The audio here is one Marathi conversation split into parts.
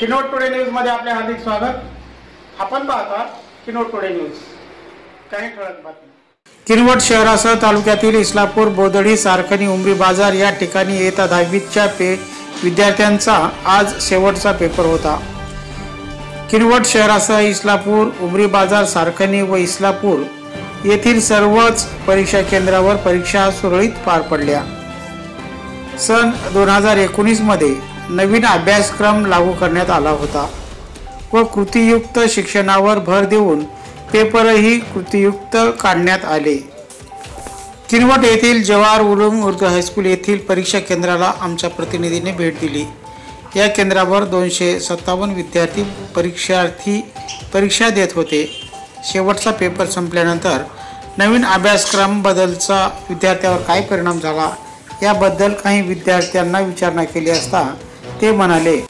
किनोट टुडे न्यूजमध्ये आपले हार्दिक स्वागत. आपण पाहता किनोट टुडे न्यूज काही ठळक बातमी किनवट शहरासह तालुक्यातील इस्लापूर बोदडी सारखणी उमरी बाजार या ठिकाणी येत्या दहावीच्या पे विद्यार्थ्यांचा आज शेवटचा पेपर होता. किनवट शहरासह इस्लापूर उमरी बाजार सारखणी व इस्लापूर येथील सर्वच परीक्षा केंद्रावर परीक्षा सुरळीत पार पडल्या. सन दोन हजार एकोणीसमध्ये नवीन अभ्यासक्रम लागू करण्यात आला होता. व कृतीयुक्त शिक्षणावर भर देऊन पेपरही कृतीयुक्त काढण्यात आले. किनवट येथील जवाहर उलम उर्दू हायस्कूल येथील परीक्षा केंद्राला आमच्या प्रतिनिधीने भेट दिली. या केंद्रावर दोनशे सत्तावन्न विद्यार्थी परीक्षार्थी परीक्षा देत होते. शेवटचा पेपर संपल्यानंतर नवीन अभ्यासक्रम बदलचा विद्यार्थ्यावर काय परिणाम झाला? याबद्दल काही विद्यार्थ्यांना विचारणा केली असता ते म्हणाले.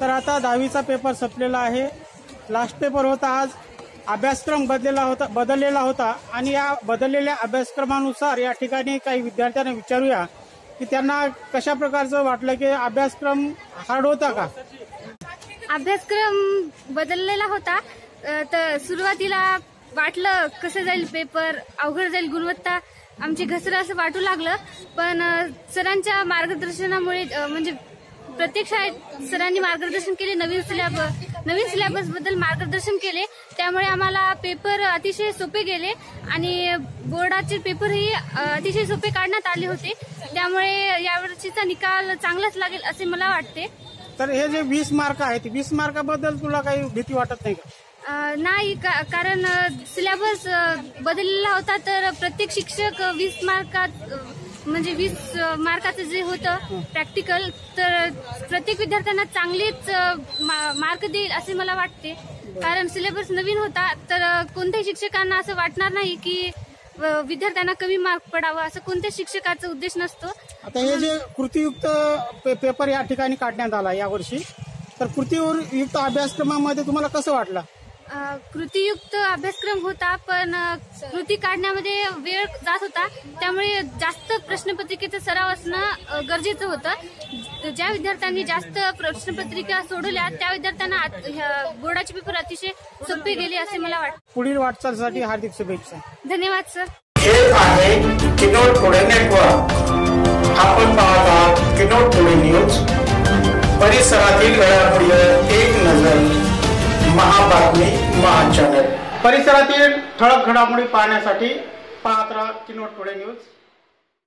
तर आता दहावीचा पेपर संपलेला आहे. लास्ट पेपर होता आज. अभ्यासक्रम बदलेला होता बदललेला होता. आणि या बदललेल्या अभ्यासक्रमानुसार या ठिकाणी काही विद्यार्थ्यांना विचारूया की त्यांना कशा प्रकारचं वाटलं की अभ्यासक्रम हार्ड होता का? अभ्यासक्रम बदललेला होता. तर सुरुवातीला वाटलं कसं जाईल पेपर अवघड जाईल गुणवत्ता. आमची घसरं असं वाटू लागलं पण सरांच्या मार्गदर्शनामुळे म्हणजे प्रत्येक शाळेत सरांनी मार्गदर्शन केले नवीन सिलॅब नवीन सिलेबसबद्दल मार्गदर्शन केले. त्यामुळे आम्हाला पेपर अतिशय सोपे गेले आणि बोर्डाचे पेपरही अतिशय सोपे काढण्यात आले होते. त्यामुळे यावर्षीचा निकाल चांगलाच लागेल असे मला वाटते. तर हे जे वीस मार्क आहेत वीस मार्काबद्दल तुला काही भीती वाटत नाही का? नाही का- कारण सिलेबस बदललेला होता तर प्रत्येक शिक्षक वीस मार्कात म्हणजे वीस मार्काचं जे होतं प्रॅक्टिकल तर प्रत्येक विद्यार्थ्यांना चांगलेच मा- मार्क देईल असे मला वाटते. कारण सिलेबस नवीन होता तर कोणत्याही शिक्षकांना असं वाटणार नाही की विद्यार्थ्यांना कमी मार्क पडावं असं कोणत्याही शिक्षकाचा उद्देश नसतो. आता हे जे कृतीयुक्त पे- पेपर या ठिकाणी काढण्यात आला यावर्षी तर कृतीयुक्त अभ्यासक्रमामध्ये तुम्हाला कसं वाटलं? कृतीयुक्त अभ्यासक्रम होता पण कृती काढण्यामध्ये वेळ जात होता. त्यामुळे जास्त प्रश्नपत्रिकेचा सराव असणं गरजेचं होतं. ज्या विद्यार्थ्यांनी जास्त प्रश्नपत्रिका सोडवल्या त्या विद्यार्थ्यांना आत- ह्या बोर्डाचे पेपर अतिशय सोपे गेले असे मला वाटतं. पुढील वाटचालीसाठी हार्दिक शुभेच्छा. धन्यवाद सर. हे आहे किनोट पुणे नेटवर्क आपण पाहत आहात किनोट पुणे न्यूज परिसरातील घडामोडीवर एक नजर. महाबातमी महाचॅनल. परिसरातील ठळक घडामोडी पाहण्यासाठी पाहत राहा किनोट पुणे न्यूज.